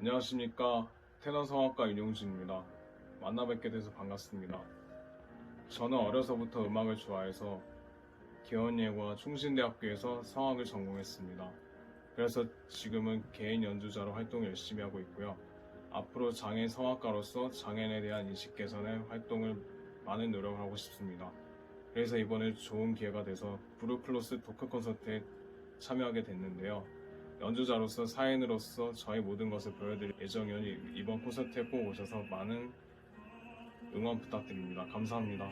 안녕하십니까. 테너 성악가 윤용진입니다. 만나 뵙게 돼서 반갑습니다. 저는 어려서부터 음악을 좋아해서 기원예과 충신대학교에서 성악을 전공했습니다. 그래서 지금은 개인 연주자로 활동을 열심히 하고 있고요. 앞으로 장애인 성악가로서 장애인에 대한 인식 개선에 활동을 많은 노력을 하고 싶습니다. 그래서 이번에 좋은 기회가 돼서 브루클로스 토크 콘서트에 참여하게 됐는데요. 연주자로서 사인으로서 저의 모든 것을 보여드릴 예정이니 이번 콘서트에 꼭 오셔서 많은 응원 부탁드립니다. 감사합니다.